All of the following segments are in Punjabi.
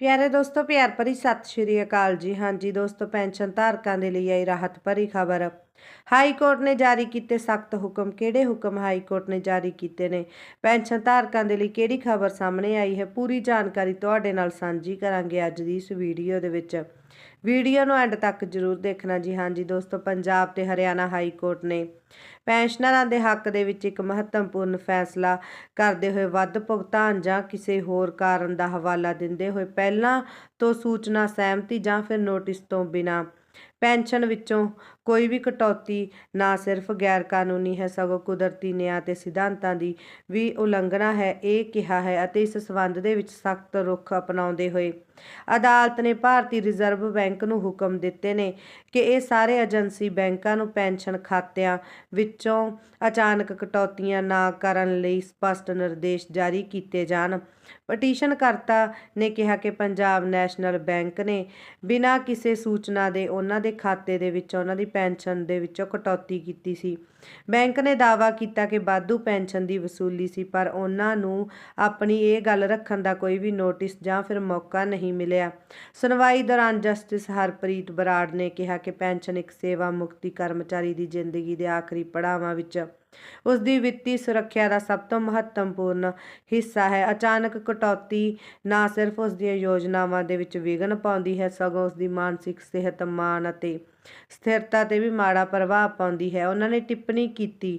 ਪਿਆਰੇ ਦੋਸਤੋ, ਪਿਆਰ ਭਰੀ ਸਤਿ ਸ਼੍ਰੀ ਅਕਾਲ ਜੀ। ਹਾਂਜੀ ਦੋਸਤੋ, ਪੈਨਸ਼ਨ ਧਾਰਕਾਂ ਦੇ ਲਈ ਆਈ ਰਾਹਤ ਭਰੀ ਖਬਰ। ਹਾਈ ਕੋਰਟ ਨੇ ਜਾਰੀ ਕੀਤੇ ਸਖਤ ਹੁਕਮ। ਕਿਹੜੇ ਹੁਕਮ ਹਾਈ ਕੋਰਟ ਨੇ ਜਾਰੀ ਕੀਤੇ ਨੇ? ਪੈਨਸ਼ਨ ਧਾਰਕਾਂ ਦੇ ਲਈ ਕਿਹੜੀ ਖਬਰ ਸਾਹਮਣੇ ਆਈ ਹੈ? ਪੂਰੀ ਜਾਣਕਾਰੀ ਤੁਹਾਡੇ ਨਾਲ ਸਾਂਝੀ ਕਰਾਂਗੇ ਅੱਜ ਦੀ ਇਸ ਵੀਡੀਓ ਦੇ ਵਿੱਚ। ਵੀਡੀਓ ਨੂੰ ਐਂਡ ਤੱਕ ਜਰੂਰ ਦੇਖਣਾ ਜੀ। ਹਾਂਜੀ ਦੋਸਤੋ, ਪੰਜਾਬ ਤੇ ਹਰਿਆਣਾ ਹਾਈ ਕੋਰਟ ਨੇ ਪੈਨਸ਼ਨਰਾਂ ਦੇ ਹੱਕ ਦੇ ਵਿੱਚ ਇੱਕ ਮਹੱਤਵਪੂਰਨ ਫੈਸਲਾ ਕਰਦੇ ਹੋਏ ਵੱਧ ਭੁਗਤਾਨ ਜਾਂ ਕਿਸੇ ਹੋਰ ਕਾਰਨ ਦਾ ਹਵਾਲਾ ਦਿੰਦੇ ਹੋਏ ਪਹਿਲਾਂ ਤੋਂ ਸੂਚਨਾ ਸਹਿਮਤੀ ਜਾਂ ਫਿਰ ਨੋਟਿਸ ਤੋਂ ਬਿਨਾਂ। ਪੈਨਸ਼ਨ ਵਿੱਚੋਂ ਕੋਈ ਵੀ ਕਟੌਤੀ ਨਾ ਸਿਰਫ ਗੈਰ ਕਾਨੂੰਨੀ ਹੈ, ਸਗੋਂ ਕੁਦਰਤੀ ਨਿਆਂ ਤੇ ਸਿਧਾਂਤਾਂ ਦੀ ਵੀ ਉਲੰਘਣਾ ਹੈ, ਇਹ ਕਿਹਾ ਹੈ ਅਤੇ ਇਸ ਸਬੰਧ ਦੇ ਵਿੱਚ ਸਖਤ ਰੁਖ ਅਪਣਾਉਂਦੇ ਹੋਏ ਅਦਾਲਤ ਨੇ ਭਾਰਤੀ ਰਿਜ਼ਰਵ ਬੈਂਕ ਨੂੰ ਹੁਕਮ ਦਿੱਤੇ ਨੇ ਕਿ ਇਹ ਸਾਰੇ ਏਜੰਸੀ ਬੈਂਕਾਂ ਨੂੰ ਪੈਨਸ਼ਨ ਖਾਤਿਆਂ ਵਿੱਚੋਂ ਅਚਾਨਕ ਕਟੌਤੀਆਂ ਨਾ ਕਰਨ ਲਈ ਸਪਸ਼ਟ ਨਿਰਦੇਸ਼ ਜਾਰੀ ਕੀਤੇ ਜਾਣ। ਪਟੀਸ਼ਨਕਰਤਾ ਨੇ ਕਿਹਾ ਕਿ ਪੰਜਾਬ ਨੈਸ਼ਨਲ ਬੈਂਕ ਨੇ ਬਿਨਾਂ ਕਿਸੇ ਸੂਚਨਾ ਦੇ ਉਹਨਾਂ ਦੇ ਖਾਤੇ ਦੇ ਵਿੱਚ, ਉਹਨਾਂ ਦੀ ਪੈਨਸ਼ਨ ਦੇ ਵਿੱਚੋਂ ਕਟੌਤੀ ਕੀਤੀ ਸੀ। ਬੈਂਕ ਨੇ ਦਾਅਵਾ ਕੀਤਾ ਕਿ ਵਾਧੂ ਪੈਨਸ਼ਨ ਦੀ ਵਸੂਲੀ ਸੀ, ਪਰ ਉਹਨਾਂ ਨੂੰ ਆਪਣੀ ਇਹ ਗੱਲ ਰੱਖਣ ਦਾ ਕੋਈ ਵੀ ਨੋਟਿਸ ਜਾਂ ਫਿਰ ਮੌਕਾ ਨਹੀਂ ਮਿਲਿਆ। ਸੁਣਵਾਈ ਦੌਰਾਨ ਜਸਟਿਸ ਹਰਪ੍ਰੀਤ ਬਰਾੜ ਨੇ ਕਿਹਾ ਕਿ ਪੈਨਸ਼ਨ ਇੱਕ ਸੇਵਾ ਮੁਕਤੀ ਕਰਮਚਾਰੀ ਦੀ ਜ਼ਿੰਦਗੀ ਦੇ ਆਖਰੀ ਪੜਾਵਾਂ ਵਿੱਚ ਉਸ ਦੀ ਵਿੱਤੀ ਸੁਰੱਖਿਆ ਦਾ ਸਭ ਤੋਂ ਮਹੱਤਵਪੂਰਨ ਹਿੱਸਾ ਹੈ। ਅਚਾਨਕ ਕਟੌਤੀ ਨਾ ਸਿਰਫ ਉਸ ਦੀਆਂ ਯੋਜਨਾਵਾਂ ਦੇ ਵਿੱਚ ਵਿਘਨ ਪਾਉਂਦੀ ਹੈ, ਸਗੋਂ ਉਸ ਦੀ ਮਾਨਸਿਕ ਸਿਹਤ ਮਾਨ ਅਤੇ ਸਥਿਰਤਾ ਤੇ ਵੀ ਮਾੜਾ ਪ੍ਰਭਾਵ ਪਾਉਂਦੀ ਹੈ। ਉਹਨਾਂ ਨੇ ਟਿੱਪਣੀ ਕੀਤੀ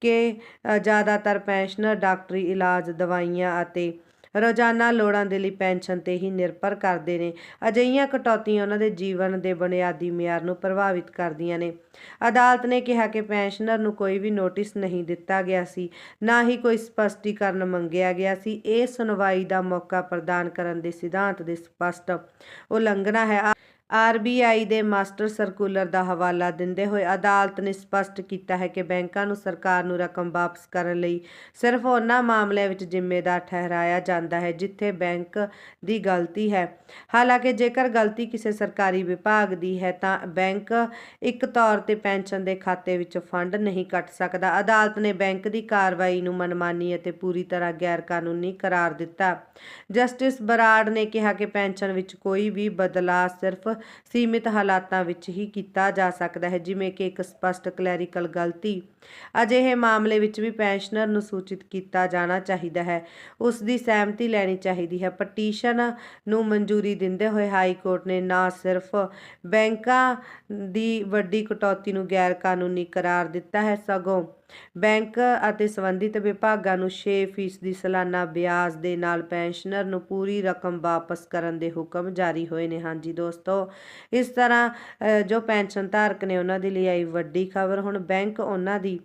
ਕਿ ਜ਼ਿਆਦਾਤਰ ਪੈਨਸ਼ਨਰ, ਡਾਕਟਰੀ ਇਲਾਜ, ਦਵਾਈਆਂ ਅਤੇ ਰੋਜ਼ਾਨਾ ਲੋੜਾਂ ਦੇ ਲਈ ਪੈਨਸ਼ਨ ਤੇ ਹੀ ਨਿਰਭਰ ਕਰਦੇ ਨੇ। ਅਜਿਹੀਆਂ ਕਟੌਤੀਆਂ ਉਹਨਾਂ ਦੇ ਜੀਵਨ ਦੇ ਬੁਨਿਆਦੀ ਮਿਆਰ ਨੂੰ ਪ੍ਰਭਾਵਿਤ ਕਰਦੀਆਂ ਨੇ। ਅਦਾਲਤ ਨੇ ਕਿਹਾ ਕਿ ਪੈਨਸ਼ਨਰ ਨੂੰ ਕੋਈ ਵੀ ਨੋਟਿਸ ਨਹੀਂ ਦਿੱਤਾ ਗਿਆ ਸੀ, ਨਾ ਹੀ ਕੋਈ ਸਪਸ਼ਟੀਕਰਨ ਮੰਗਿਆ ਗਿਆ ਸੀ। ਇਹ ਸੁਣਵਾਈ ਦਾ ਮੌਕਾ ਪ੍ਰਦਾਨ ਕਰਨ ਦੇ ਸਿਧਾਂਤ ਦੇ ਸਪਸ਼ਟ ਉਲੰਘਣਾ ਹੈ। ਆਰਬੀਆਈ ਦੇ ਮਾਸਟਰ ਸਰਕੂਲਰ ਦਾ ਹਵਾਲਾ ਦਿੰਦੇ ਹੋਏ ਅਦਾਲਤ ਨੇ ਸਪਸ਼ਟ ਕੀਤਾ ਹੈ ਕਿ ਬੈਂਕਾਂ ਨੂੰ ਸਰਕਾਰ ਨੂੰ ਰਕਮ ਵਾਪਸ ਕਰਨ ਲਈ ਸਿਰਫ ਉਹਨਾਂ ਮਾਮਲਿਆਂ ਵਿੱਚ ਜ਼ਿੰਮੇਦਾਰ ਠਹਿਰਾਇਆ ਜਾਂਦਾ ਹੈ ਜਿੱਥੇ ਬੈਂਕ ਦੀ ਗਲਤੀ ਹੈ। ਹਾਲਾਂਕਿ ਜੇਕਰ ਗਲਤੀ ਕਿਸੇ ਸਰਕਾਰੀ ਵਿਭਾਗ ਦੀ ਹੈ ਤਾਂ ਬੈਂਕ ਇੱਕ ਤੌਰ ਤੇ ਪੈਨਸ਼ਨ ਦੇ ਖਾਤੇ ਵਿੱਚ ਫੰਡ ਨਹੀਂ ਕੱਟ ਸਕਦਾ। ਅਦਾਲਤ ਨੇ ਬੈਂਕ ਦੀ ਕਾਰਵਾਈ ਨੂੰ ਮਨਮਾਨੀ ਅਤੇ ਪੂਰੀ ਤਰ੍ਹਾਂ ਗੈਰ ਕਾਨੂੰਨੀ ਕਰਾਰ ਦਿੱਤਾ। ਜਸਟਿਸ ਬਰਾੜ ਨੇ ਕਿਹਾ ਕਿ ਪੈਨਸ਼ਨ ਵਿੱਚ ਕੋਈ ਵੀ ਬਦਲਾਅ ਸਿਰਫ ਸੀਮਿਤ ਹਾਲਾਤਾਂ ਵਿੱਚ ਹੀ ਕੀਤਾ ਜਾ ਸਕਦਾ ਹੈ, ਜਿਵੇਂ ਕਿ ਇੱਕ ਸਪਸ਼ਟ ਕਲੈਰੀਕਲ ਗਲਤੀ। ਅਜਿਹੇ ਮਾਮਲੇ ਵਿੱਚ ਵੀ ਪੈਨਸ਼ਨਰ ਨੂੰ ਸੂਚਿਤ ਕੀਤਾ ਜਾਣਾ ਚਾਹੀਦਾ ਹੈ। ਉਸ ਦੀ ਸਹਿਮਤੀ ਲੈਣੀ ਚਾਹੀਦੀ ਹੈ। ਪਟੀਸ਼ਨ ਨੂੰ ਮਨਜ਼ੂਰੀ ਦਿੰਦੇ ਹੋਏ ਹਾਈ ਕੋਰਟ ਨੇ ਨਾ ਸਿਰਫ ਬੈਂਕਾਂ ਦੀ ਵੱਡੀ ਕਟੌਤੀ ਨੂੰ ਗੈਰ ਕਾਨੂੰਨੀ ਕਰਾਰ ਦਿੱਤਾ ਹੈ, ਸਗੋਂ ਬੈਂਕ ਅਤੇ ਸੰਬੰਧਿਤ ਵਿਭਾਗਾਂ ਨੂੰ 6% ਸਾਲਾਨਾ ਵਿਆਜ ਦੇ ਨਾਲ ਪੈਨਸ਼ਨਰ ਨੂੰ ਪੂਰੀ ਰਕਮ ਵਾਪਸ ਕਰਨ ਦੇ ਹੁਕਮ ਜਾਰੀ ਹੋਏ ਨੇ। ਹਾਂਜੀ ਦੋਸਤੋ, ਇਸ ਤਰ੍ਹਾਂ ਜੋ ਪੈਨਸ਼ਨ ਧਾਰਕ ਨੇ ਉਹਨਾਂ ਦੇ ਲਈ ਆਈ ਵੱਡੀ ਖਬਰ, ਹੁਣ ਬੈਂਕ ਉਹਨਾਂ ਦੀ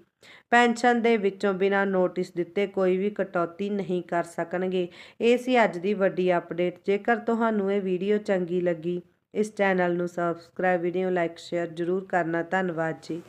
ਪੈਨਸ਼ਨ ਦੇ ਵਿੱਚੋਂ ਬਿਨਾਂ ਨੋਟਿਸ ਦਿੱਤੇ ਕੋਈ ਵੀ ਕਟੌਤੀ ਨਹੀਂ ਕਰ ਸਕਣਗੇ। ਇਹ ਸੀ ਅੱਜ ਦੀ ਵੱਡੀ ਅਪਡੇਟ। ਜੇਕਰ ਤੁਹਾਨੂੰ ਇਹ ਵੀਡੀਓ ਚੰਗੀ ਲੱਗੀ, ਇਸ ਚੈਨਲ ਨੂੰ ਸਬਸਕ੍ਰਾਈਬ, ਵੀਡੀਓ ਲਾਈਕ, ਸ਼ੇਅਰ ਜ਼ਰੂਰ ਕਰਨਾ। ਧੰਨਵਾਦ ਜੀ।